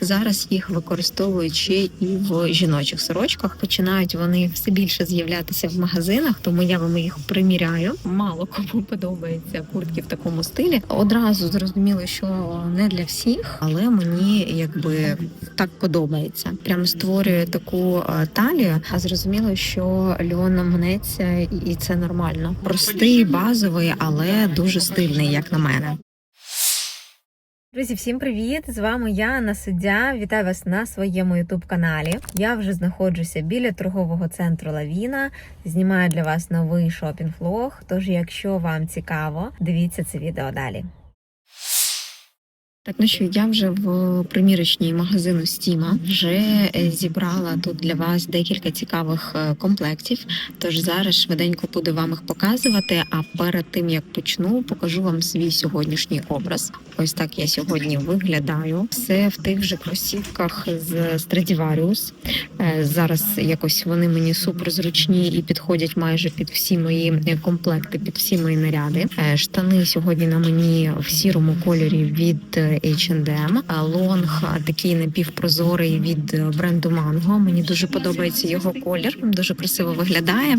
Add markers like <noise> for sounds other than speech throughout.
Зараз їх використовують ще і в жіночих сорочках. Починають вони все більше з'являтися в магазинах, тому я вам їх приміряю. Мало кому подобається куртки в такому стилі. Одразу зрозуміло, що не для всіх, але мені якби так подобається. Прямо створює таку е, талію. А зрозуміло, що льон мнеться, і це нормально. Простий, базовий, але дуже стильний, як на мене. Друзі, всім привіт! З вами я, Анна Суддя. Вітаю вас на своєму ютуб каналі. Я вже знаходжуся біля торгового центру Лавіна. Знімаю для вас новий шопінг влог. Тож, якщо вам цікаво, дивіться це відео далі. Так, ну що я вже в примірочній магазину Стіма вже е, зібрала тут для вас декілька цікавих е, комплектів. Тож зараз швиденько буду вам їх показувати. А перед тим як почну, покажу вам свій сьогоднішній образ. Ось так я сьогодні виглядаю. Все в тих же кросівках з Stradivarius. Е, Зараз якось вони мені супер зручні і підходять майже під всі мої комплекти, під всі мої наряди. Штани сьогодні на мені в сірому кольорі від H&M. Лонг такий напівпрозорий від е, бренду Mango. Мені дуже подобається його колір, дуже красиво виглядає.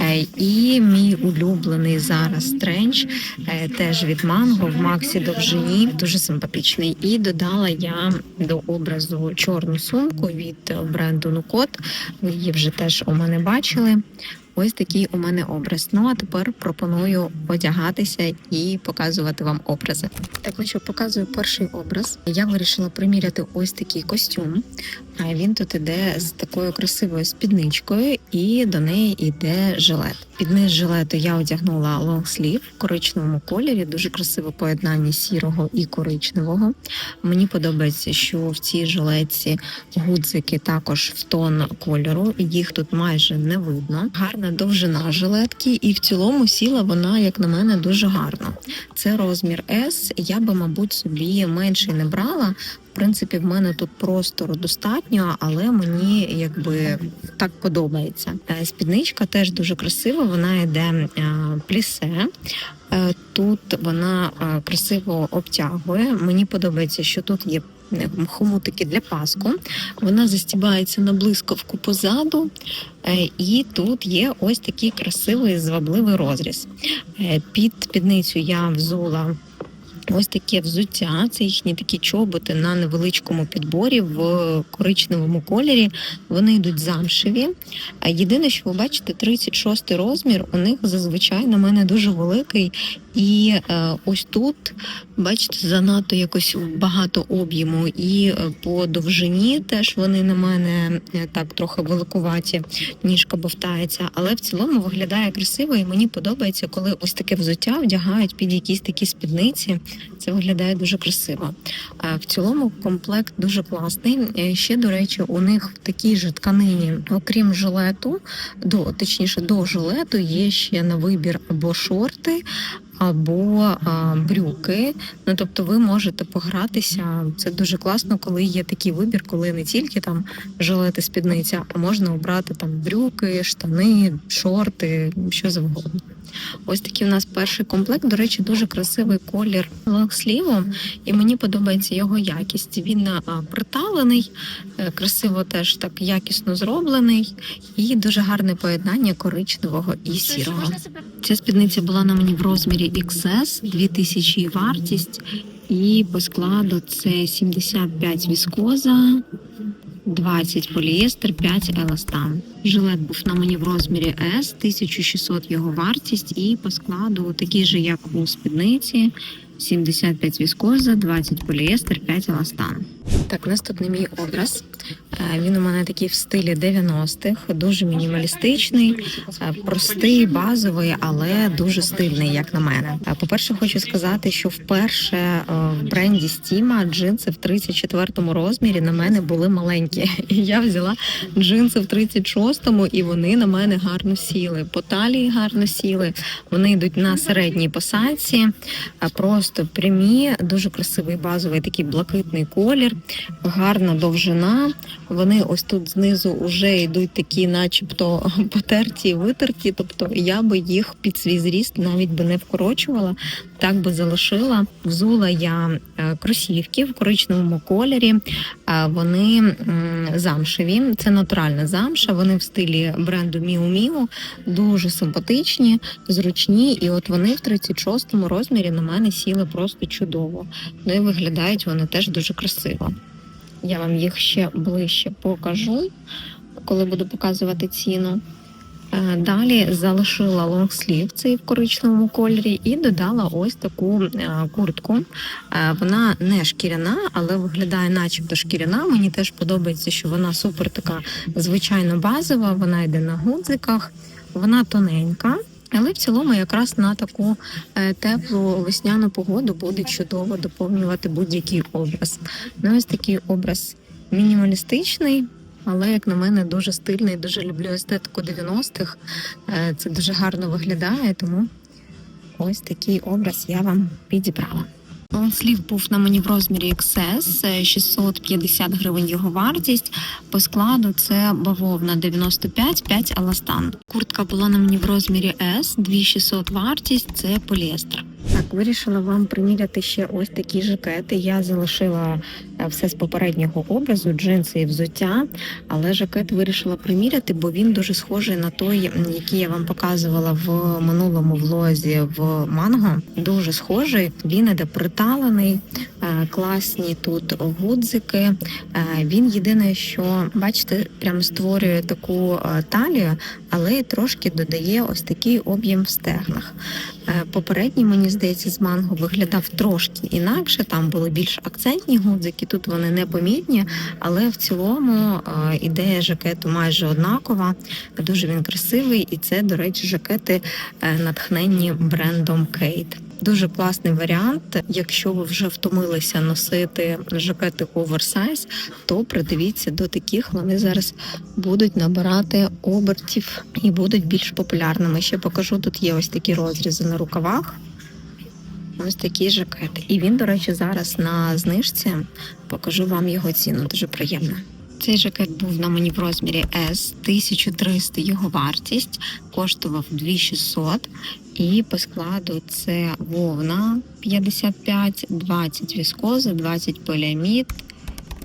Е, І мій улюблений зараз тренч е, теж від Mango в Максі довжині, дуже симпатичний. І додала я до образу чорну сумку від бренду Нукот. Ви її вже теж у мене бачили. Ось такий у мене образ. Ну а тепер пропоную одягатися і показувати вам образи. Так, ну що показую перший образ. Я вирішила приміряти ось такий костюм. А він тут іде з такою красивою спідничкою, і до неї йде жилет. Під низ жилету я одягнула лонгслів в коричневому кольорі, дуже красиве поєднання сірого і коричневого. Мені подобається, що в цій жилетці гудзики також в тон кольору, їх тут майже не видно. Гарна довжина жилетки, і в цілому сіла вона, як на мене, дуже гарно. Це розмір S. Я би, мабуть, собі менший не брала. Принципі, в мене тут простору достатньо, але мені якби так подобається. Е, Спідничка теж дуже красива. Вона йде е, плісе. Е, Тут вона красиво обтягує. Мені подобається, що тут є хомутики для паску. Вона застібається на блискавку позаду, і тут є ось такий красивий звабливий розріз. Під спідницю я взула. Ось таке взуття, це їхні такі чоботи на невеличкому підборі в коричневому кольорі. Вони йдуть замшеві. А єдине, що ви бачите, 36 розмір у них зазвичай на мене дуже великий. І е, ось тут, бачите, занадто якось багато об'єму, і е, по довжині теж вони на мене е, так трохи великуваті, ніжка бовтається. Але в цілому виглядає красиво, і мені подобається, коли ось таке взуття вдягають під якісь такі спідниці. Це виглядає дуже красиво. В цілому комплект дуже класний. Е, Ще, до речі, у них в такій же тканині, окрім жилету, до точніше до жилету, є ще на вибір або шорти. Або брюки, ну тобто ви можете погратися. Це дуже класно, коли є такий вибір, коли не тільки там жилети спідниця, а можна обрати там брюки, штани, шорти, що завгодно. Ось такий у нас перший комплект. До речі, дуже красивий колір лонгсліву, і мені подобається його якість. Він а, приталений, е, красиво теж так якісно зроблений, і дуже гарне поєднання коричневого і сірого. Ця спідниця була на мені в розмірі XS, 2000 вартість, і по складу це 75 віскоза, 20 поліестер, 5 еластан. Жилет був на мені в розмірі S, 1600 його вартість, і по складу такий же, як у спідниці, 75 віскоза, 20 поліестер, 5 еластан. Так, наступний мій образ. Е, Він у мене такий в стилі 90-х, дуже мінімалістичний, е, простий, базовий, але дуже стильний, як на мене. Е, По-перше, хочу сказати, що вперше в бренді Стіма джинси в 34-му розмірі на мене були маленькі. <laughs> І я взяла джинси в 36-му, і вони на мене гарно сіли. По талії гарно сіли. Вони йдуть на середній посадці, просто прямі, дуже красивий базовий такий блакитний колір, гарна довжина. Вони ось тут знизу вже йдуть такі, начебто, <laughs> потерті, витерті. Тобто я би їх під свій зріст навіть би не вкорочувала, так би залишила. Взула я е, кросівки в коричневому кольорі. Е, Вони замшеві, це натуральна замша. Вони в стилі бренду Miu, дуже симпатичні, зручні. І от вони в 36-му розмірі на мене сіли просто чудово. Ну і виглядають вони теж дуже красиво. Я вам їх ще ближче покажу, коли буду показувати ціну. Е, Далі залишила лонгслів цей в коричневому кольорі і додала ось таку е, куртку. Е, Вона не шкіряна, але виглядає начебто шкіряна. Мені теж подобається, що вона супер така звичайно базова. Вона йде на гудзиках, вона тоненька. Але в цілому якраз на таку е, теплу весняну погоду буде чудово доповнювати будь-який образ. Ну ось такий образ мінімалістичний, але як на мене дуже стильний. Дуже люблю естетику 90-х. Е, Це дуже гарно виглядає, тому ось такий образ я вам підібрала. Слів був на мені в розмірі XS, е, 650 гривень його вартість. По складу це бавовна 95, 5 Аластан. Куртка була на мені в розмірі S, 2600 вартість, це поліестер. Так, вирішила вам приміряти ще ось такі жакети. Я залишила е, все з попереднього образу, джинси і взуття, але жакет вирішила приміряти, бо він дуже схожий на той, який я вам показувала в минулому влозі в манго. Дуже схожий. Він іде приталений, е, класні тут гудзики. Е, Він єдине, що бачите, прям створює таку талію, але трошки додає ось такий об'єм в стегнах. Е, Попередній, мені здається, з манго виглядав трошки інакше. Там були більш акцентні гудзики, тут вони непомітні, але в цілому е, ідея жакету майже однакова. Дуже він красивий, і це, до речі, жакети е, натхненні брендом Кейт. Дуже класний варіант. Якщо ви вже втомилися носити жакети оверсайз, то придивіться до таких. Вони зараз будуть набирати обертів і будуть більш популярними. Ще покажу, тут є ось такі розрізи на рукавах. Ось такі жакети. І він, до речі, зараз на знижці. Покажу вам його ціну. Дуже приємно. Цей жакет був на мені в розмірі S, 1300 його вартість, коштував 2600. І по складу це вовна 55, 20 віскоза, 20 поліамід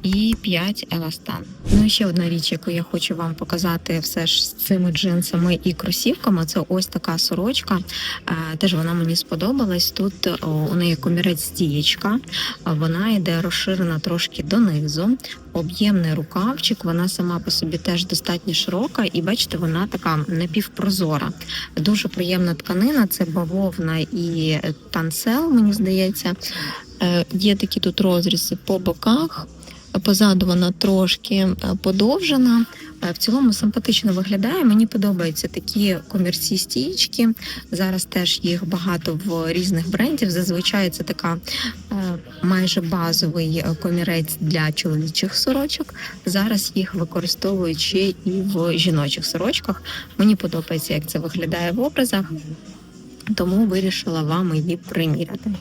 і 5 еластан. Ну і ще одна річ, яку я хочу вам показати, все ж з цими джинсами і кросівками. Це ось така сорочка. Е, Теж вона мені сподобалась. Тут у неї комірець стієчка, а вона йде розширена трошки донизу. Об'ємний рукавчик, вона сама по собі теж достатньо широка, і бачите, вона така напівпрозора. Дуже приємна тканина, це бавовна і тансел, мені здається. Е, Є такі тут розрізи по боках. Позаду вона трошки е, подовжена. Е, В цілому симпатично виглядає. Мені подобаються такі комірці стічки. Зараз теж їх багато в різних брендів. Зазвичай це така е, майже базовий комірець для чоловічих сорочок. Зараз їх використовують ще і в жіночих сорочках. Мені подобається, як це виглядає в образах, тому вирішила вам її приміряти.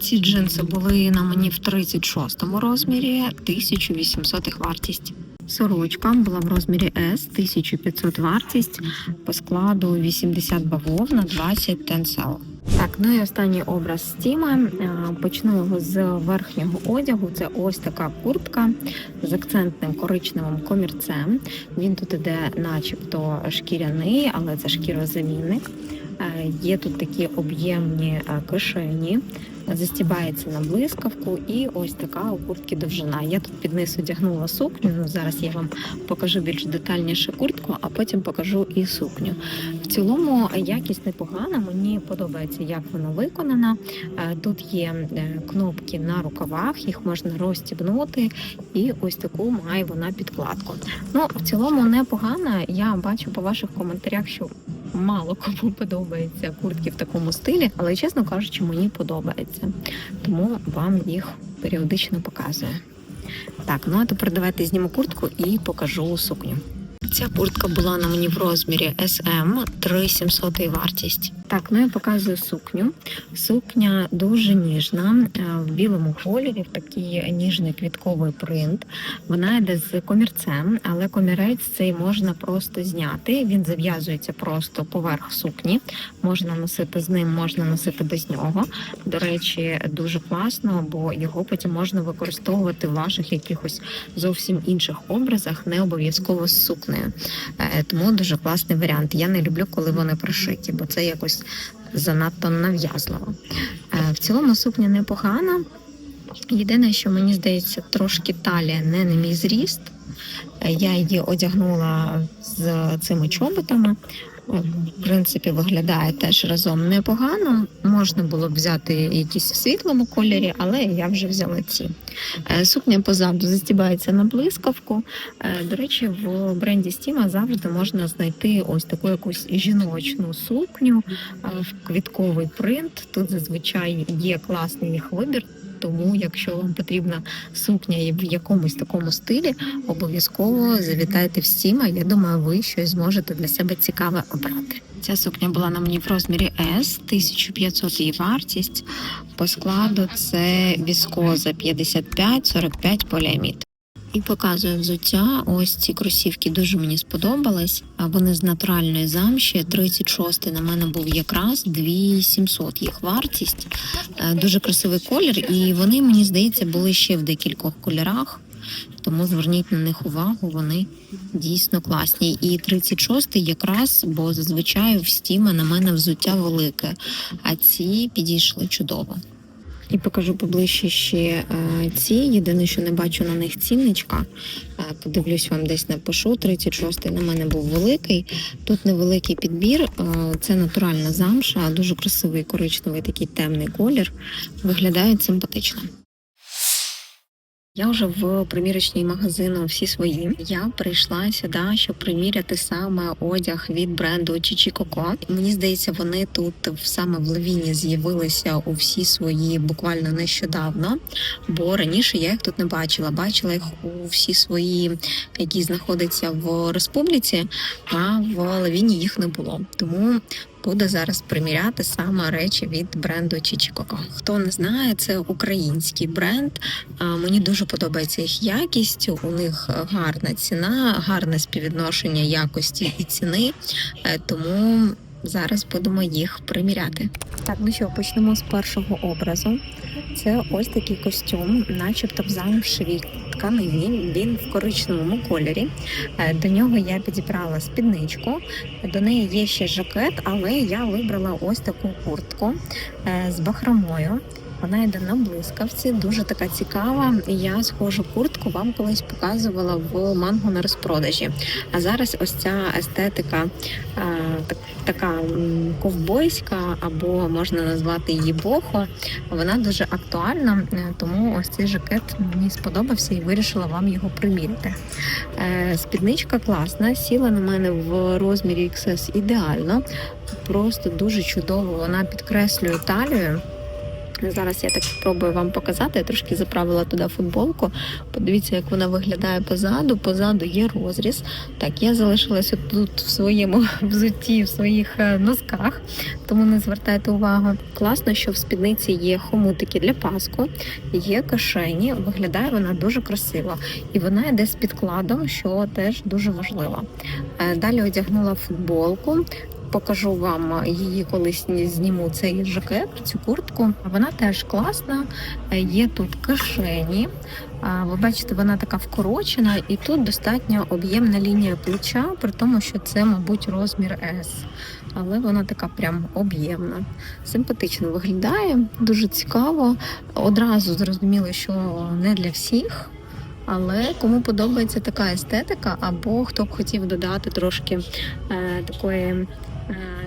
Ці джинси були на мені в 36-му розмірі, 1800 їх вартість. Сорочка була в розмірі S, 1500 вартість, по складу 80 бавовна, 20 тенсел. Так, ну і останній образ Стіма. Е, Почну його з верхнього одягу. Це ось така куртка з акцентним коричневим комірцем. Він тут іде, начебто, шкіряний, але це шкірозамінник. Е, Є тут такі об'ємні е, кишені, застібається на блискавку, і ось така у куртки довжина. Я тут під низ одягнула сукню. Ну зараз я вам покажу більш детальніше куртку, а потім покажу і сукню. В цілому якість непогана. Мені подобається, як вона виконана. Е, Тут є е, кнопки на рукавах, їх можна розстібнути, і ось таку має вона підкладку. Ну в цілому непогана. Я бачу по ваших коментарях, що мало кому подобається куртки в такому стилі, але чесно кажучи, мені подобається. Тому вам їх періодично показую. Так, ну а тепер давайте зніму куртку і покажу сукню. Ця куртка була на мені в розмірі SM, 3700 вартість. Так, ну я показую сукню. Сукня дуже ніжна, е, в білому кольорі, в такий ніжний квітковий принт. Вона йде з комірцем, але комірець цей можна просто зняти. Він зав'язується просто поверх сукні. Можна носити з ним, можна носити без нього. До речі, дуже класно, бо його потім можна використовувати в ваших якихось зовсім інших образах, не обов'язково з сукнею. Е, Тому дуже класний варіант. Я не люблю, коли вони пришиті, бо це якось занадто нав'язливо. Е, В цілому сукня непогана. Єдине, що мені здається, трошки талія не на мій зріст. Е, Я її одягнула з цими чоботами. В принципі, виглядає теж разом непогано. Можна було б взяти якісь в світлому кольорі, але я вже взяла ці. Е, Сукня позаду застібається на блискавку. Е, До речі, в бренді Стіма завжди можна знайти ось таку якусь жіночну сукню е, в квітковий принт. Тут зазвичай є класний їх вибір. Тому, якщо вам потрібна сукня в якомусь такому стилі, обов'язково завітайте в А Я думаю, ви щось зможете для себе цікаве обрати. Ця сукня була на мені в розмірі S, 1500 її вартість. По складу це віскоза 55-45 поліамід. І показую взуття. Ось ці кросівки дуже мені сподобались. Вони з натуральної замші. 36 на мене був якраз 2700 їх вартість. Е, Дуже красивий колір, і вони, мені здається, були ще в декількох кольорах. Тому зверніть на них увагу, вони дійсно класні. І 36 якраз, бо зазвичай в стіма на мене взуття велике, а ці підійшли чудово. І покажу поближче ще е, ці. Єдине, що не бачу на них цінничка. Е, подивлюсь, вам десь напишу. 36 на мене був великий. Тут невеликий підбір. Е, це натуральна замша, дуже красивий коричневий такий темний колір. Виглядають симпатично. Я вже в примірочній магазину всі свої. Я прийшла сюди, щоб приміряти саме одяг від бренду Чічі Коко. Мені здається, вони тут саме в Левіні з'явилися у всі свої буквально нещодавно. Бо раніше я їх тут не бачила. Бачила їх у всі свої, які знаходяться в республіці, а в Левіні їх не було. Тому буду зараз приміряти саме речі від бренду Чічікоко. Хто не знає, це український бренд. Мені дуже подобається їх якість. У них гарна ціна, гарне співвідношення якості і ціни. Е, Тому зараз будемо їх приміряти. Так, ну що, почнемо з першого образу. Це ось такий костюм, начебто в замшевій тканині. Він в коричневому кольорі. Е, До нього я підібрала спідничку. До неї є ще жакет, але я вибрала ось таку куртку е, з бахромою. Вона йде на блискавці, дуже така цікава. Я схожу куртку вам колись показувала в манго на розпродажі. А зараз ось ця естетика так- така ковбойська, або можна назвати її бохо. Вона дуже актуальна, е, тому ось цей жакет мені сподобався і вирішила вам його приміряти. Е, Спідничка класна, сіла на мене в розмірі XS ідеально. Просто дуже чудово вона підкреслює талію. Зараз я так спробую вам показати. Я трошки заправила туди футболку. Подивіться, як вона виглядає позаду. Позаду є розріз. Так, я залишилася тут в своєму <laughs> взутті, в своїх е, носках, тому не звертайте увагу. Класно, що в спідниці є хомутики для паску, є кишені. Виглядає вона дуже красиво. І вона йде з підкладом, що теж дуже важливо. Е, Далі одягнула футболку. Покажу вам її, коли зніму цей жакет, цю куртку. Вона теж класна. Е, Є тут кишені. Ви бачите, вона така вкорочена, і тут достатньо об'ємна лінія плеча, при тому, що це, мабуть, розмір S. Але вона така прям об'ємна. Симпатично виглядає, дуже цікаво. Одразу зрозуміло, що не для всіх. Але кому подобається така естетика, або хто б хотів додати трошки е, такої,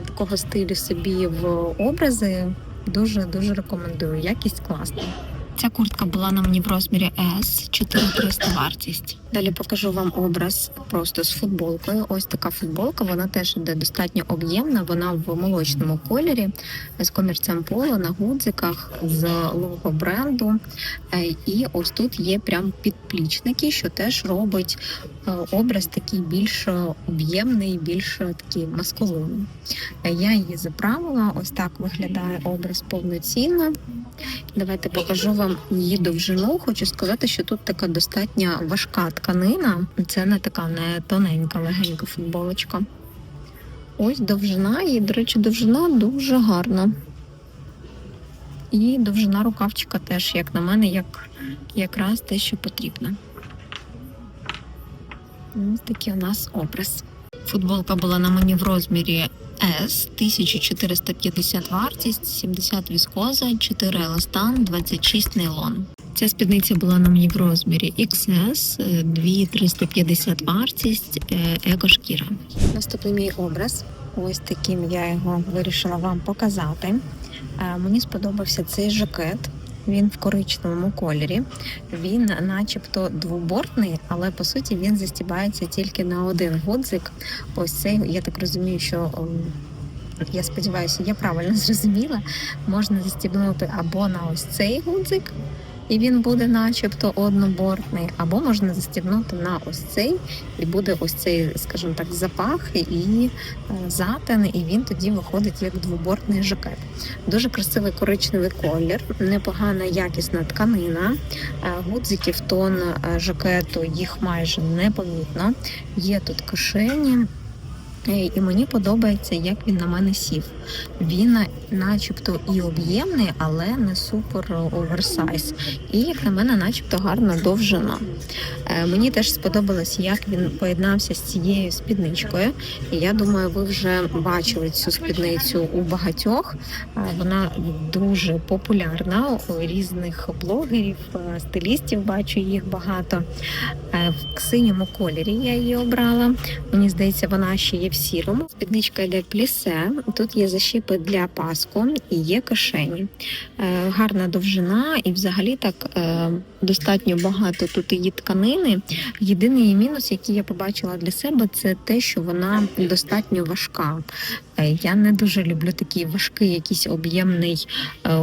такого стилю собі в образи, дуже дуже рекомендую. Якість класна. Ця куртка була на мені в розмірі S, 4300 вартість. Далі покажу вам образ просто з футболкою. Ось така футболка, вона теж іде достатньо об'ємна. Вона в молочному кольорі з комірцем поло на гудзиках з лого бренду. Е, І ось тут є прям підплічники, що теж робить е, образ такий більш об'ємний, більш такий маскулинний. Е, Я її заправила. Ось так виглядає образ повноцінно. Давайте покажу вам її довжину. Хочу сказати, що тут така достатньо важка тканина. Це не така не тоненька, легенька футболочка. Ось довжина, і, до речі, довжина дуже гарна. І довжина рукавчика теж, як на мене, як якраз те, що потрібно. Ось такий у нас образ. Футболка була на мені в розмірі S, 1450 вартість, 70 віскоза, 4 еластан, 26 нейлон. Ця спідниця була на мені в розмірі XS, е, 2350 вартість, екошкіра. Наступний мій образ. Ось таким я його вирішила вам показати. Е, Мені сподобався цей жакет. Він в коричневому кольорі. Він, начебто, двобортний, але по суті він застібається тільки на один гудзик. Ось цей, я так розумію, що ем, я сподіваюся, я правильно <laughs> зрозуміла. Можна застібнути або на ось цей гудзик, і він буде, начебто, однобортний, або можна застібнути на ось цей, і буде ось цей, скажімо так, запах і е, затин, і він тоді виходить як двобортний жакет. Дуже красивий коричневий колір, непогана якісна тканина. Е, Гудзиків тон е, жакету їх майже не помітно. Є тут кишені. Е, І мені подобається, як він на мене сів. Він е, начебто і об'ємний, але не супер оверсайз. І як на мене, начебто гарна довжина. Е, Мені теж сподобалось, як він поєднався з цією спідничкою. І я думаю, ви вже бачили цю спідницю у багатьох. Е, Вона дуже популярна у різних блогерів, е, стилістів. Бачу їх багато. Е, В синьому кольорі я її обрала. Мені здається, вона ще є в сірому. Спідничка йде плісе. Тут є защіпи для паску і є кишені. Е, Гарна довжина, і взагалі так е, достатньо багато тут її тканини. Єдиний мінус, який я побачила для себе, це те, що вона достатньо важка. Е, Я не дуже люблю такий важкий, якийсь об'ємний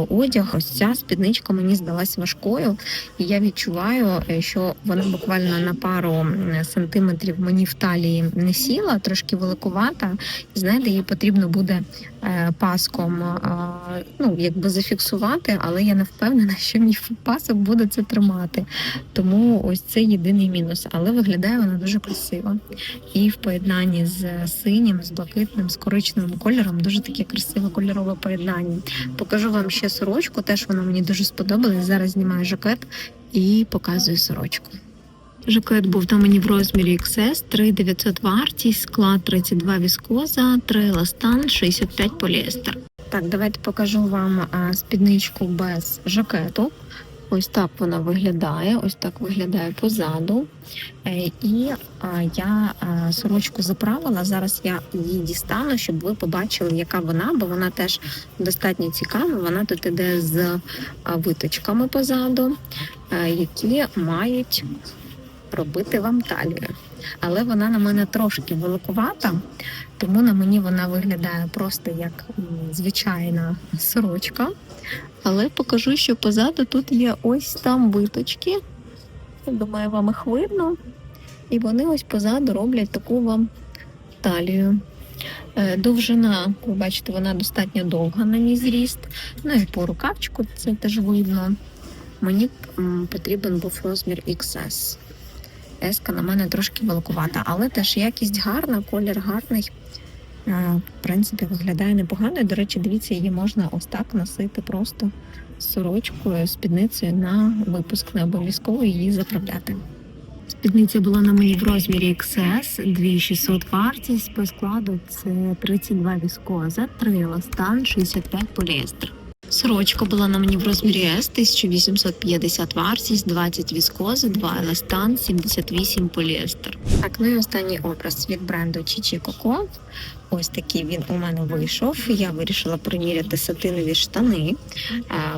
одяг. Ось ця спідничка мені здалась важкою, і я відчуваю, що вона буквально на пару сантиметрів мені в талії не сіла, трошки великувата. І знаєте, її потрібно буде е, паском е, ну, якби зафіксувати, але я не впевнена, <laughs> що мій пасок буде це тримати. Тому ось це єдиний мінус. Але виглядає вона дуже красиво. І в поєднанні з синім, з блакитним, з коричневим кольором дуже таке красиве кольорове поєднання. Покажу вам ще сорочку, теж вона мені дуже сподобалась. Зараз знімаю жакет і показую сорочку. Жакет був на мені в розмірі XS, 3900 вартість, склад 32 віскоза, 3 еластан, 65 поліестер. Так, давайте покажу вам спідничку без жакету. Ось так вона виглядає, ось так виглядає позаду. Е, І я сорочку заправила. Зараз я її дістану, щоб ви побачили, яка вона, бо вона теж достатньо цікава. Вона тут іде з виточками позаду, е, які мають робити вам талію. Але вона на мене трошки великувата, тому на мені вона виглядає просто як звичайна сорочка. Але покажу, що позаду тут є ось там виточки. Думаю, вам їх видно. І вони ось позаду роблять таку вам талію. Е, Довжина, ви бачите, вона достатньо довга на мій зріст. Ну і по рукавчику це теж видно. Мені потрібен був розмір XS. Еска на мене трошки великувата, але теж якість гарна, колір гарний. Е, В принципі, виглядає непогано. До речі, дивіться, її можна ось так носити просто сорочкою, спідницею на випуск. Не обов'язково її заправляти. Спідниця була на мені в розмірі XS, 2600 вартість по складу це 32 віскоза, 3 еластан, 65 поліестер. Сорочка була на мені в розмірі S, 1850 вартість, 20 віскози, 2 еластан, 78 поліестер. Так, ну і останній образ від бренду Chichi Coco. Ось такий він у мене вийшов. Я вирішила приміряти сатинові штани.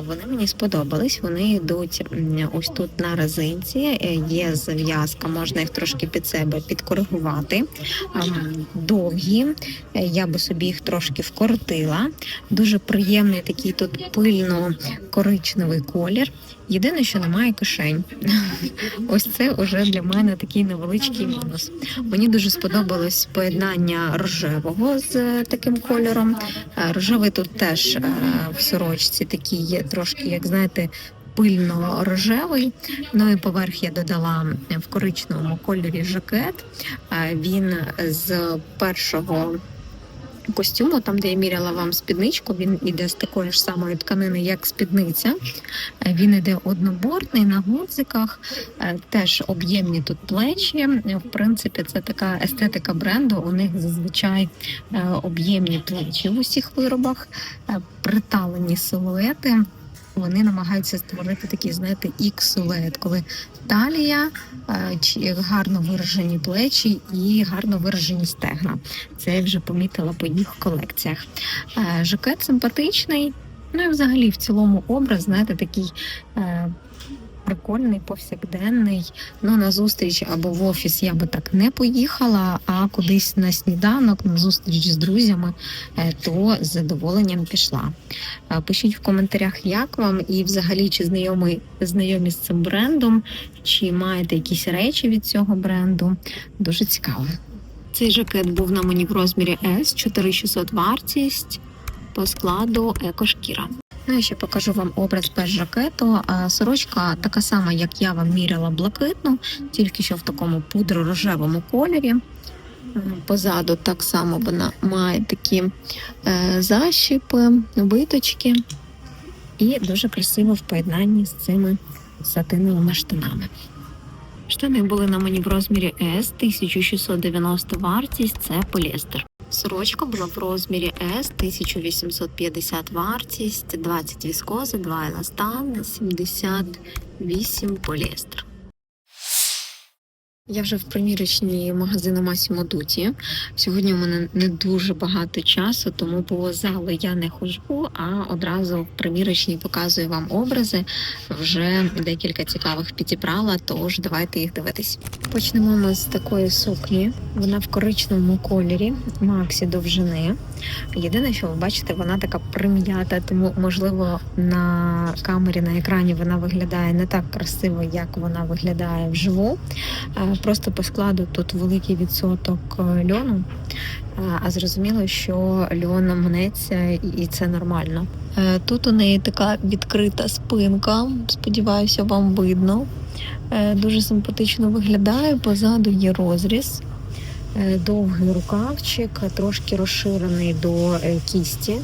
Вони мені сподобались. Вони йдуть ось тут на резинці. Е, Є зав'язка, можна їх трошки під себе підкоригувати. Довгі. Е, Я би собі їх трошки вкоротила. Дуже приємний такий тут пильно коричневий колір. Єдине, що немає кишень. <laughs> Ось це вже для мене такий невеличкий мінус. Мені дуже сподобалось поєднання рожевого з е, таким кольором. Е, Рожевий тут теж е, в сорочці такий є трошки, як знаєте, пильно-рожевий. Ну і поверх я додала в коричневому кольорі жакет. Він з першого костюму, там де я міряла вам спідничку, він іде з такої ж самої тканини, як спідниця. Е, Він іде однобортний на гудзиках, е, теж об'ємні тут плечі. В принципі, це така естетика бренду. У них зазвичай е, об'ємні плечі в усіх виробах, приталені силуети. Вони намагаються створити такі, знаєте, ікс-силует, коли талія, е, гарно виражені плечі і гарно виражені стегна. Це я вже помітила по їх колекціях. Е, Жакет симпатичний. Ну і взагалі в цілому образ, знаєте, такий е, прикольний, повсякденний. Ну, на зустріч або в офіс я би так не поїхала, а кудись на сніданок, на зустріч з друзями, е, то з задоволенням пішла. Е, Пишіть в коментарях, як вам, і взагалі чи знайомі, знайомі з цим брендом, чи маєте якісь речі від цього бренду. Дуже цікаво. Цей жакет був на мені в розмірі S, 4600 вартість по складу екошкіра. Ну і ще покажу вам образ без жакету. Сорочка така сама, як я вам міряла блакитну, тільки що в такому пудро-рожевому кольорі. Позаду так само вона має такі е, защіпи, виточки і дуже красиво в поєднанні з цими сатиновими штанами. Штани були на мені в розмірі S, 1690 вартість, це поліестер. Сорочка була в розмірі S, 1850 вартість, 20 віскози, 2 еластан, 78 поліестер. Я вже в примірочній магазину Massimo Dutti. Сьогодні у мене не дуже багато часу, тому по залу я не хожу, а одразу в примірочній показую вам образи. Вже декілька цікавих підібрала, тож давайте їх дивитись. Почнемо ми з такої сукні. Вона в коричневому кольорі, Максі довжини. Єдине, що ви бачите, вона така прим'ята, тому можливо на камері на екрані вона виглядає не так красиво, як вона виглядає вживу. Е, Просто по складу тут великий відсоток е, льону, е, а зрозуміло, що льон мнеться і це нормально. Тут у неї така відкрита спинка. Сподіваюся, вам видно. Дуже симпатично виглядає. Позаду є розріз, довгий рукавчик, трошки розширений до е, кісті.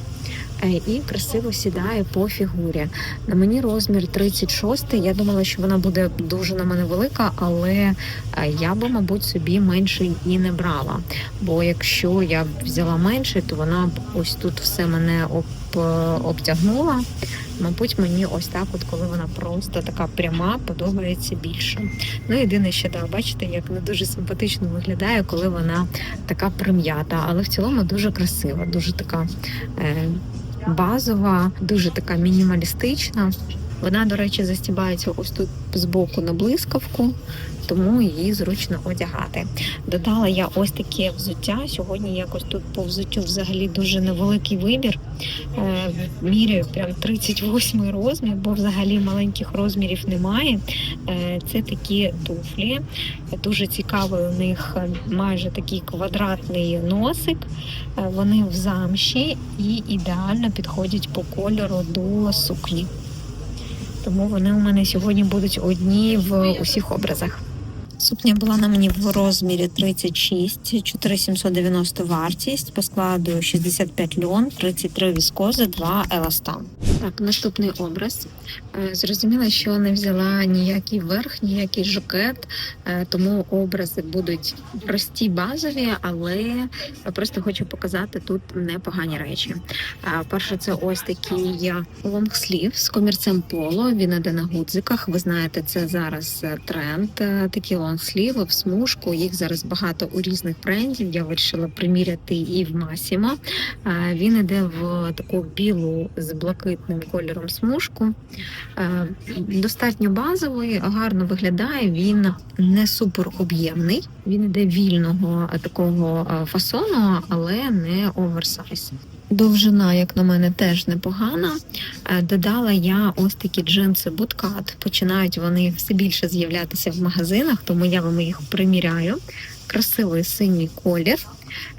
е, І красиво сідає по фігурі. На мені розмір 36. Я думала, що вона буде дуже на мене велика, але е, я би, мабуть, собі менше і не брала. Бо якщо я б взяла менше, то вона б ось тут все мене об, е, обтягнула. Мабуть, мені ось так, от коли вона просто така пряма, подобається більше. Ну, єдине, що да, бачите, як не дуже симпатично виглядає, коли вона така прим'ята, але в цілому дуже красива, дуже така е, базова, дуже така мінімалістична. Вона, до речі, застібається ось тут збоку на блискавку, тому її зручно одягати. Додала я ось таке взуття. Сьогодні якось тут по взуттю взагалі дуже невеликий вибір. Е, міряю прям 38 розмір, бо взагалі маленьких розмірів немає. Е, це такі туфлі. Дуже цікавий у них майже такий квадратний носик. Е, Вони в замші і ідеально підходять по кольору до сукні. Тому вони у мене сьогодні будуть одні в усіх образах. Сукня була на мені в розмірі 36, 4790 вартість, по складу 65 льон, 33 віскози, 2 еластан. Так, наступний образ. Е, Зрозуміла, що не взяла ніякий верх, ніякий жакет, е, тому образи будуть прості, базові, але просто хочу показати тут непогані речі. Е, Перше, це ось такий лонгслів з комірцем поло. Він іде на гудзиках. Ви знаєте, це зараз тренд. е, Лонгсліви в смужку. Їх зараз багато у різних брендів. Я вирішила приміряти і в Масімо. Він іде в таку білу з блакитним кольором смужку. Достатньо базовий, гарно виглядає. Він не супер об'ємний. Він іде вільного такого фасону, але не оверсайз. Довжина, як на мене, теж непогана. Е, Додала я ось такі джинси буткат. Починають вони все більше з'являтися в магазинах, тому я вам їх приміряю. Красивий синій колір.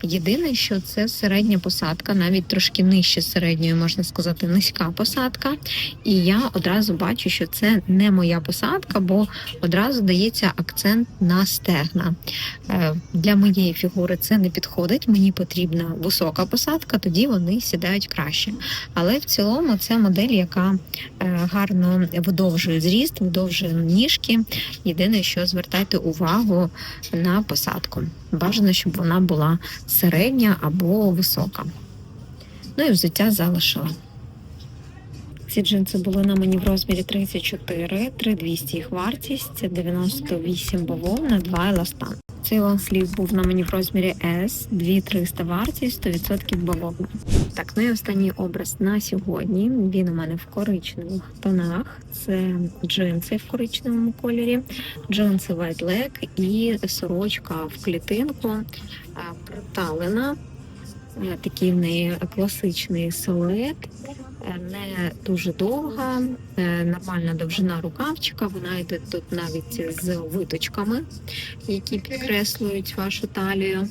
Єдине, що це середня посадка, навіть трошки нижче середньої, можна сказати, низька посадка. І я одразу бачу, що це не моя посадка, бо одразу дається акцент на стегна. Е, Для моєї фігури це не підходить. Мені потрібна висока посадка, тоді вони сідають краще. Але в цілому це модель, яка е, гарно видовжує зріст, видовжує ніжки. Єдине, що звертайте увагу на посадку. Бажано, щоб вона була середня або висока. Ну і взуття залишила. Ці джинси були на мені в розмірі 34, 3200 їх вартість, 98 бавовна, 2 еластан. Цей лонслів був на мені в розмірі S, 2300 вартість, 100% бавовна. Так, ну і останній образ на сьогодні. Він у мене в коричневих тонах. Це джинси в коричневому кольорі, джинси White Leg і сорочка в клітинку проталена. Е, Такий в неї класичний силует, е, не дуже довга, е, нормальна довжина рукавчика. Вона йде тут навіть з виточками, які підкреслюють вашу талію.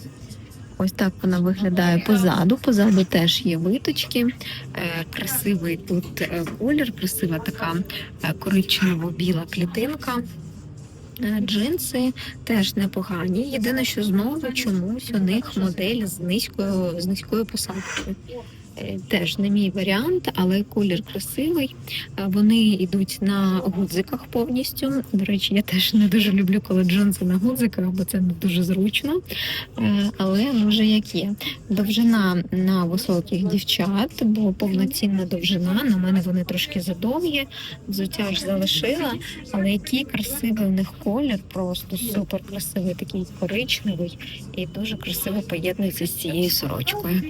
Ось так вона виглядає позаду. Позаду теж є виточки. Красивий тут колір, красива така коричнево-біла клітинка. Е, Джинси теж непогані. Єдине, що знову чомусь у них модель з низькою з низькою посадкою. Е, Теж не мій варіант, але колір красивий. Е, Вони йдуть на гудзиках повністю. До речі, я теж не дуже люблю, коли джинси на гудзиках, бо це не дуже зручно. Е, Але вже як є. Довжина на високих дівчат, бо повноцінна довжина. На мене вони трошки задовгі. Взуття ж залишила, але який красивий у них колір, просто супер красивий, такий коричневий і дуже красиво поєднується з цією сорочкою.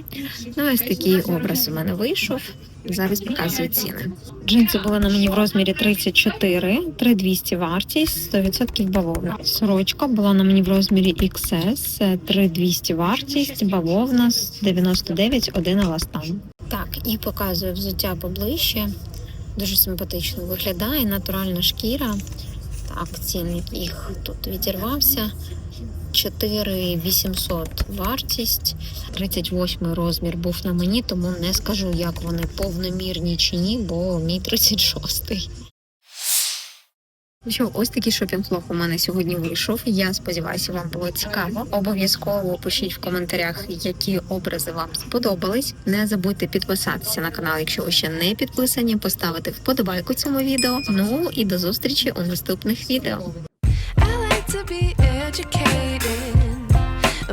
Ну, ось такий образ у мене вийшов. Зараз показую ціни. Джинси були на мені в розмірі 34, 3200 вартість, 100% бавовна. Сорочка була на мені в розмірі XS, 3200 вартість, бавовна, 99, 1 еластан. Так, і показую взуття поближче. Дуже симпатично виглядає, натуральна шкіра. Так, цінник їх тут відірвався. 4800 вартість, 38 розмір був на мені, тому не скажу, як вони повномірні чи ні, бо мій 36. Ну Що, ось такий шопінг-влог у мене сьогодні вийшов. Я сподіваюся, вам було цікаво. Обов'язково пишіть в коментарях, які образи вам сподобались. Не забудьте підписатися на канал, якщо ви ще не підписані, поставити вподобайку цьому відео. Ну і до зустрічі у наступних відео.